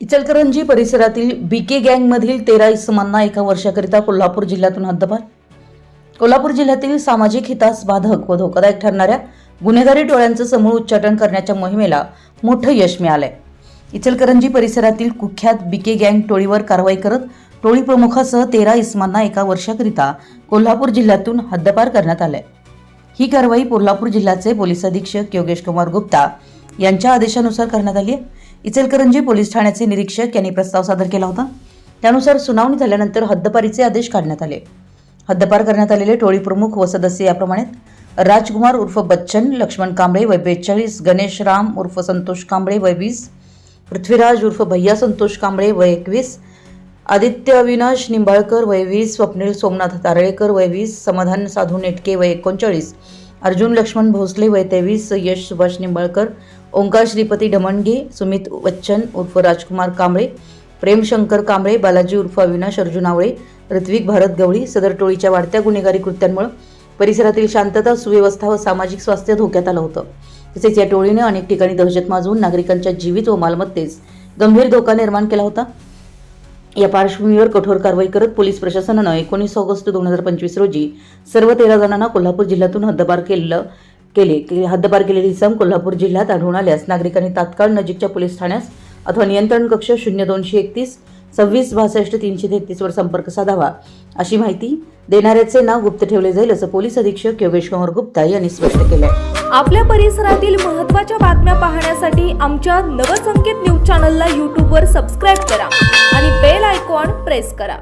इचलकरंजी परिसरातील बीके गँगमधील तेरा इसमांना एका वर्षाकरिता कोल्हापूर जिल्ह्यातून हद्दपार. कोल्हापूर जिल्ह्यातील सामाजिक हितास बाधक व धोकादायक ठरणाऱ्या गुन्हेगारी टोळ्यांचं समूळ उच्चाटन करण्याच्या मोहिमेला मोठं यश मिळालंय. इचलकरंजी परिसरातील कुख्यात बीके गँग टोळीवर कारवाई करत टोळी प्रमुखासह तेरा इसमांना एका वर्षाकरिता कोल्हापूर जिल्ह्यातून हद्दपार करण्यात आलंय. ही कारवाई कोल्हापूर जिल्ह्याचे पोलीस अधीक्षक योगेश कुमार गुप्ता यांच्या आदेशानुसार करण्यात आली आहे. इचलकरंजी पोलीस ठाण्याचे निरीक्षक यांनी प्रस्ताव सादर केला होता. त्यानुसार सुनावणी झाल्यानंतर हद्दपारीचे आदेश काढण्यात आले. हद्दपार करण्यात आलेले टोळी प्रमुख व सदस्य याप्रमाणे राजकुमार उर्फ बच्चन लक्ष्मण कांबळे वय बेचाळीस गणेश राम उर्फ संतोष कांबळे वय वीस पृथ्वीराज उर्फ भैया संतोष कांबळे वय एकवीस आदित्य अविनाश निंबाळकर वय वीस स्वप्नील सोमनाथ तारळेकर वय वीस समाधान साधू नेटके वय एकोणचाळीस अर्जुन लक्ष्मण भोसले वय तेवीस यश सुभाष निंबाळकर ओंकार श्रीपती ढमणगे सुमित बच्चन उर्फ राजकुमार कांबळे प्रेमशंकर कांबळे बालाजी उर्फ अविनाश अर्जुन आवळे ऋत्विक भारत गवळी सदर टोळीच्या वाढत्या गुन्हेगारी कृत्यांमुळे परिसरातील शांतता सुव्यवस्था व सामाजिक स्वास्थ्य धोक्यात आलं होतं. तसेच या टोळीने अनेक ठिकाणी दहशत माजवून नागरिकांच्या जीवित व मालमत्तेस गंभीर धोका निर्माण केला होता. या पार्श्वभूमीवर कठोर कारवाई करत पोलीस प्रशासनानं एकोणीस ऑगस्ट दोन हजार पंचवीस रोजी सर्व तेरा जणांना कोल्हापूर जिल्ह्यातून हद्दपार केलं केले. की हद्दपार केलेली सम कोल्हापूर जिल्ह्यात आढळून आल्यास नागरिकांनी तात्काळ नजीकच्या पोलीस ठाण्यास अथवा नियंत्रण कक्ष शून्य दोनशे एकतीस सव्वीस बासष्ट तीनशे तेहतीसवर संपर्क साधावा. अशी माहिती देणाऱ्याचे नाव गुप्त ठेवले जाईल असं पोलीस अधीक्षक योगेश कुमार गुप्ता यांनी स्पष्ट केलं आपल्या परिसरातील महत्त्वाच्या बातम्या पाहण्यासाठी आमच्या नवसंकेत न्यूज चॅनलला यूट्यूबवर सबस्क्राईब करा आणि बेल आयकॉन प्रेस करा.